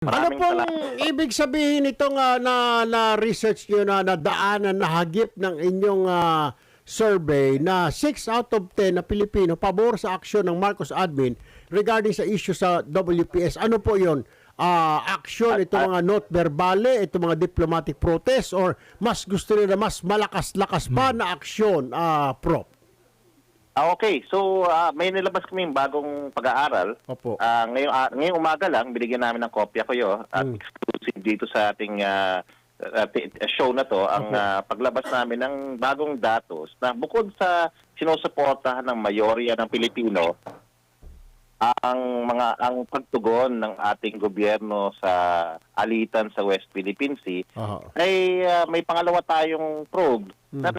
Ano Maraming pong salamat. ibig sabihin nitong ah, na, na research nyo na nadaanan, nahagip ng inyong ah, survey na 6 out of 10 na Pilipino pabor sa aksyon ng Marcos admin regarding sa issue sa WPS. Ano po yon? Ah, action, itong mga note verbale, itong mga diplomatic protest or mas gusto nila mas malakas-lakas pa na aksyon, ah, Prof? Ah, okay, so ah, may nilabas kaming bagong pag-aaral. Opo. Ah, ngayong, ah, ngayong umaga lang, binigyan namin ng kopya ko yun at Mm. exclusive dito sa ating ah, ah, ti- show na to, ang ah, paglabas namin ng bagong datos na bukod sa sinusuportahan ng mayorya ng Pilipino, ang mga ang pagtugon ng ating gobyerno sa alitan sa West Philippine Sea Aha. ay ah, may pangalawa tayong probe na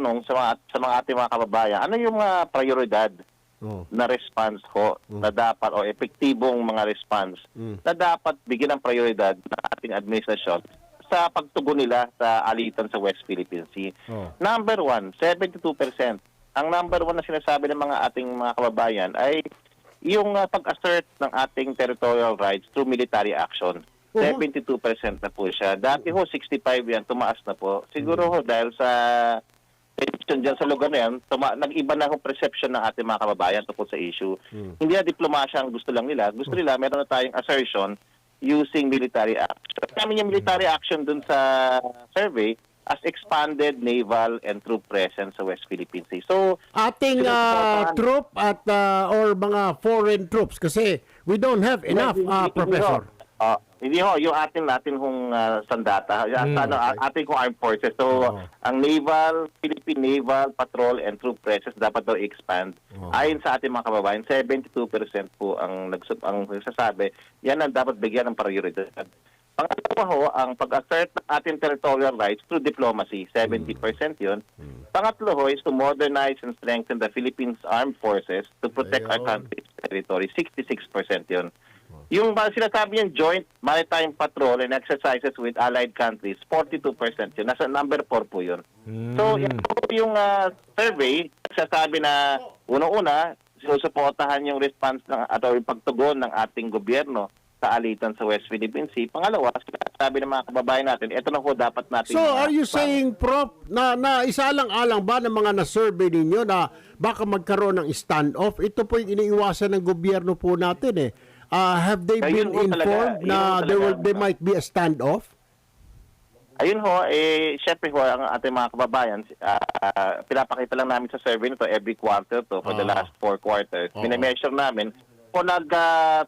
nagtatanong sa mga sa mga ating mga kababayan ano yung mga prioridad Oh. na response ho na dapat o epektibong mga response Mm. na dapat bigyan ng prioridad ng ating administrasyon sa pagtugon nila sa alitan sa West Philippine Sea. Oh. Number one, 72%. Ang number one na sinasabi ng mga ating mga kababayan ay yung uh, pag-assert ng ating territorial rights through military action. Oo. 72% na po siya. Dati ho, 65 yan, tumaas na po. Siguro ho, dahil sa tension dyan sa lugar na yan, tuma- nag-iba na ho perception ng ating mga kababayan tungkol sa issue. Hindi na diplomasya ang gusto lang nila. Gusto nila, meron na tayong assertion using military action. Kami yung military action dun sa survey as expanded naval and troop presence sa West Philippine Sea. So, ating uh, troop at uh, or mga foreign troops kasi we don't have enough uh, professor. Ah, hindi ho, yung atin natin hong ah, sandata, yung Mm, ano, okay. ating kong armed forces. So, Oo. ang naval, Philippine Naval Patrol and Troop Presence dapat daw expand. Oo. Ayon sa ating mga kababayan, 72% po ang nagsab ang nagsasabi, yan ang dapat bigyan ng prioridad. Pangalawa ho, ang pag-assert ng ating territorial rights through diplomacy, 70% yun. Pangatlo ho is to modernize and strengthen the Philippines Armed Forces to protect our Ayun. country's territory, 66% yun. Yung ba sinasabi yung joint maritime patrol and exercises with allied countries, 42% yun. Nasa number 4 po yun. So, yan po yung ah, survey, nagsasabi na unang-una, sinusuportahan yung response ng, atau yung pagtugon ng ating gobyerno sa alitan sa West Philippine Sea. Pangalawa, sinasabi ng mga kababayan natin, ito na po dapat natin... So are you saying prof na na isaalang-alang ba ng mga na-survey ninyo na baka magkaroon ng standoff? Ito po yung iniiwasan ng gobyerno po natin eh. Uh, have they Ayun been ho talaga, informed yun na there will talaga. there might be a standoff? Ayun ho, eh, syempre ho, ang ating mga kababayan, ah, ah, pinapakita lang namin sa survey nito every quarter to for the Ah. last four quarters. Oo. Minemeasure namin kung nag ah,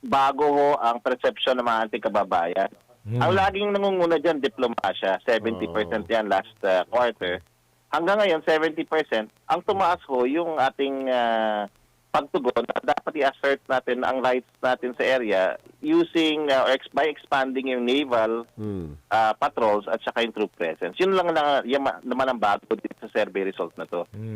bago ho ang perception ng mga ating kababayan. Ang laging nangunguna dyan, diplomasya. 70% yan last ah, quarter. Hanggang ngayon, 70%. Ang tumaas ho, yung ating ah, pagtugon na dapat i-assert natin ang rights natin sa area using uh, or ex- by expanding yung naval Hmm. uh, patrols at saka yung troop presence. Yun lang lang yan ma- naman ang bago dito sa survey result na to.